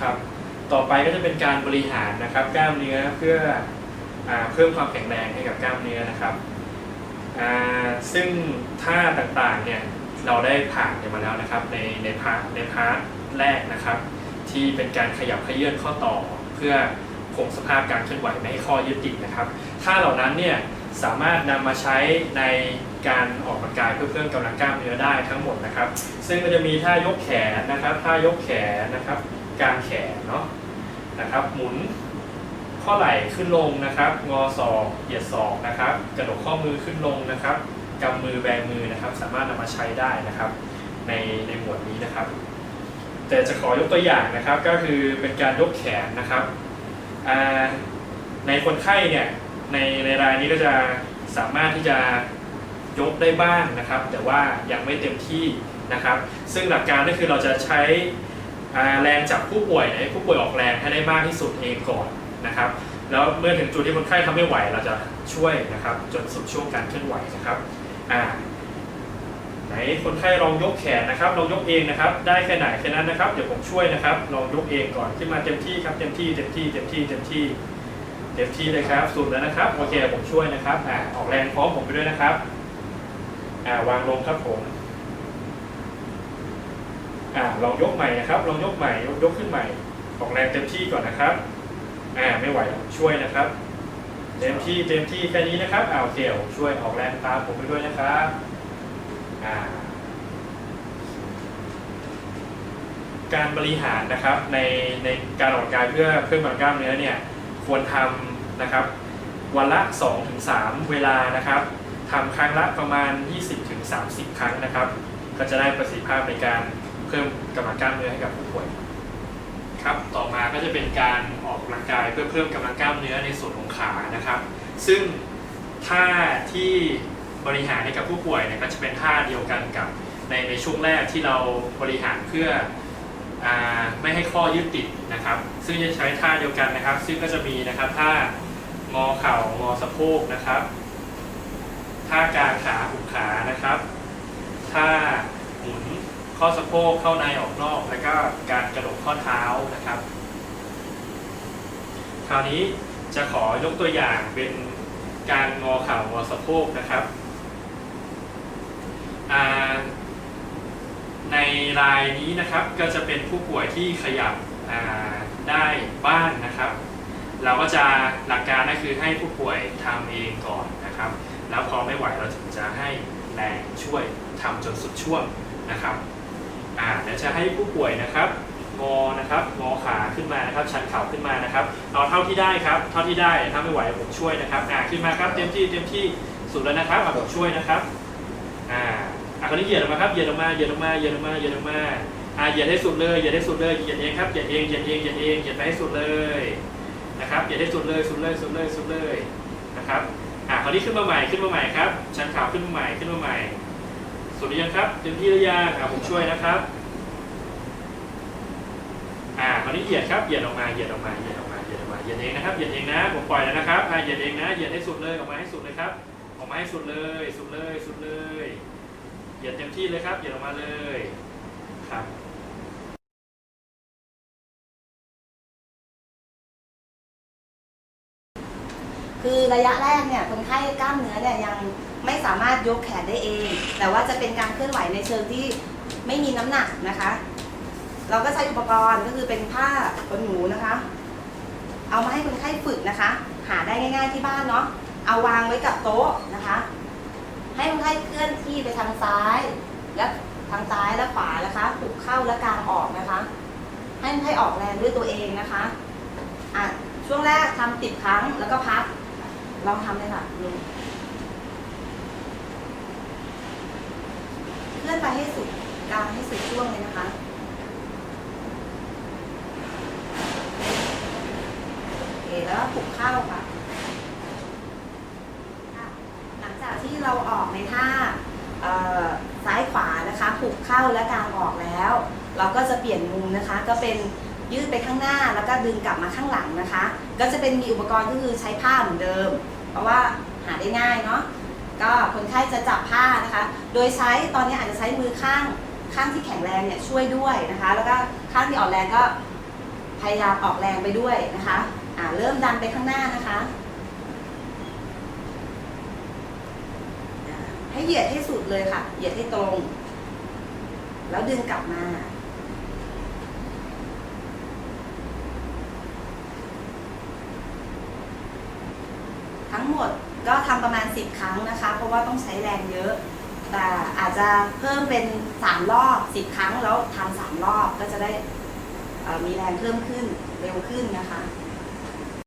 ครับต่อไปก็จะเป็นการบริหารนะครับกล้ามเนื้อเพื่ออเพิ่มความแข็งแรงให้กับกล้ามเนื้อนะครับซึ่งท่าต่างๆเนี่ยเราได้ผ่านกันมาแล้วนะครับในในพาร์ทในพาร์ทแรกนะครับ ที่เป็นการขยับขยื่นข้อต่อ เพื่อคงสภาพการเคลื่อนไหวไม่ให้ข้อยึดติดนะครับท่าเหล่านั้นเนี่ยสามารถนำมาใช้ในการออกกำลังกายเพื่อเพิ่มกำลังกล้ามเนื้อได้ทั้งหมดนะครับ ซึ่งก็จะมีท่ายกแขนนะครับท่ายกแขนนะครับ กางแขนเนาะนะครับ หมุนข้อไหล่ขึ้นลงนะครับ งอศอกเหยียดศอกนะครับ กระดกข้อมือขึ้นลงนะครับกำมือแบมือนะครับ สามารถนำมาใช้ได้นะครับ ในในหมวดนี้นะครับ แต่จะขอยกตัวอย่างนะครับก็คือเป็นการยกแขนนะครับในคนไข้เนี่ยในในรายนี้ก็จะสามารถที่จะยกได้บ้างนะครับ แต่ว่ายังไม่เต็มที่นะครับ ซึ่งหลักการก็คือเราจะใช้ แรงจากผู้ป่วยให้ผู้ป่วยออกแรงให้ได้มากที่สุดเองก่อนนะครับ แล้วเมื่อถึงจุดที่คนไข้ทำไม่ไหวเราจะช่วยนะครับ จนสุดช่วงการเคลื่อนไหวนะครับอ่าไหนคนไข้ลองยกแขนนะครับลองยกเองนะครับ ได้แค่ไหนแค่นั้นนะครับเดี๋ยวผมช่วยนะครับลองยกเองก่อนขึ้นมาเต็มที่ครับเต็มที่เต็มที่เต็มที่เต็มที่เต็มที่เลยครับสุดแล้วนะครับโอเคผมช่วยนะครับอ่าออกแรงพร้อมผมไปด้วยนะครับอ่าวางลงครับผม อ่าลองยกใหม่นะครับลองยกใหม่ยกยกขึ้นใหม่ออกแรงเต็มที่ก่อนนะครับอ่าไม่ไหวช่วยนะครับเต็มที่เต็มที่แค่นี้นะครับอ่าโอเคผมช่วยออกแรงตามผมไปด้วยนะครับอ่าการบริหารนะครับในในการออกกำลังกายเพื่อเพิ่มกำลังกล้ามเนื้อเนี่ยควรทำนะครับวันละ 2-3 เวลานะครับทำครั้งละประมาณ 20-30 ครั้งนะครับ ก็จะได้ประสิทธิภาพในการ พิ่มกำลังกล้ามเนื้อให้กับผู้ป่วยครับต่อมาก็จะเป็นการออกกำลังกายเพื่อเพิ่มกำลังกล้ามเนื้อในส่วนของขานะครับ ซึ่งท่าที่บริหารให้กับผู้ป่วยเนี่ยก็จะเป็นท่าเดียวกันกับในในช่วงแรกที่เราบริหารเพื่ออไม่ให้ข้อยึดติดนะครับ ซึ่งจะใช้ท่าเดียวกันนะครับ ซึ่งก็จะมีนะครับท่างอเข่างอสะโพกนะครับท่ากางขาหุบขานะครับท่า ข้อสะโพกเข้าในออกนอก แล้วก็การกระดกข้อเท้านะครับ คราวนี้จะขอยกตัวอย่างเป็นการงอเข่างอสะโพกนะครับ ในรายนี้นะครับก็จะเป็นผู้ป่วยที่ขยับได้บ้างนะครับ เราก็จะหลักการก็คือให้ผู้ป่วยทำเองก่อนนะครับ แล้วพอไม่ไหวเราถึงจะให้แรงช่วยทำจนสุดช่วงนะครับ อ่าเดี๋ยวจะให้ผู้ป่วยนะครับงอนะครับงอขาขึ้นมานะครับ ชันเข่าขึ้นมานะครับเอาเท่าที่ได้ครับ เท่าที่ได้ถ้าไม่ไหวผมช่วยนะครับอ่าขึ้นมาครับเต็มที่เต็มที่สุดแล้วนะครับอะผมช่วยนะครับอ่าอะคราวนี้เหยียดออกมาครับเหยียดออกมาเหยียดออกมาเหยียดออกมาเหยียดออกมาอ่าเหยียดให้สุดเลยเหยียดให้สุดเลยเหยียดเองครับเหยียดเองเหยียดเองเหยียดเองเหยียดไปให้สุดเลยนะครับอย่าได้สุดเลยสุดเลยสุดเลยสุดเลยนะครับอะคราวนี้ขึ้นมาใหม่ขึ้นมาใหม่ครับชันขาวขึ้นมาใหม่ขึ้นมาใหม่ สุดหรือยังครับเต็มที่หรือยังอะผมช่วยนะครับอ่าคราวนี้เหยียดครับเหยียดออกมาเหยียดออกมาเหยียดออกมาเหยียดออกมาเหยียดเองนะครับเหยียดเองนะผมปล่อยแล้วนะครับเหยียดเองนะเหยียดให้สุดเลยออกมาให้สุดเลยครับออกมาให้สุดเลยสุดเลยสุดเลยเหยียดเต็มที่เลยครับเหยียดออกมาเลยครับคือระยะแรกเนี่ยคนไข้กล้ามเนื้อเนี่ยยัง ไม่สามารถยกแขนได้เอง แต่ว่าจะเป็นการเคลื่อนไหวในเชิงที่ไม่มีน้ำหนักนะคะ เราก็ใช้อุปกรณ์ก็คือเป็นผ้าขนหนูนะคะ เอามาให้คนไข้ฝึกนะคะ หาได้ง่ายๆที่บ้านเนาะเอาวางไว้กับโต๊ะนะคะ ให้คนไข้เคลื่อนที่ไปทางซ้าย และทางซ้ายและขวานะคะปุกเข้าและกลางออกนะคะ ให้คนไข้ออกแรงด้วยตัวเองนะคะอะช่วงแรกทำติดครั้งแล้วก็พักลองทำเลยค่ะลุงเค ลื่อนไปให้สุดกลางให้สุดช่วงเลยนะคะ โอเค แล้วก็ปลุกเข้าค่ะค่ะ หลังจากที่เราออกในท่าซ้ายขวานะคะปลุกเข้าและกลางออกแล้ว เราก็จะเปลี่ยนมุมนะคะ ก็เป็นยืดไปข้างหน้าแล้วก็ดึงกลับมาข้างหลังนะคะ ก็จะเป็นมีอุปกรณ์ก็คือใช้ผ้าเหมือนเดิม เพราะว่าหาได้ง่ายเนาะ ก็คนไข้จะจับผ้านะคะ โดยใช้ตอนนี้อาจจะใช้มือข้างข้างที่แข็งแรงเนี่ยช่วยด้วยนะคะ แล้วก็ข้างที่อ่อนแรงก็พยายามออกแรงไปด้วยนะคะอ่าเริ่มดันไปข้างหน้านะคะ ให้เหยียดให้สุดเลยค่ะ เหยียดให้ตรง แล้วดึงกลับมาทั้งหมด ก็ทำประมาณ 10 ครั้งนะคะ เพราะว่าต้องใช้แรงเยอะ แต่อาจจะเพิ่มเป็น 3 รอบ 10 ครั้งแล้วทำสามรอบก็จะได้มีแรงเพิ่มขึ้นเร็วขึ้นนะคะ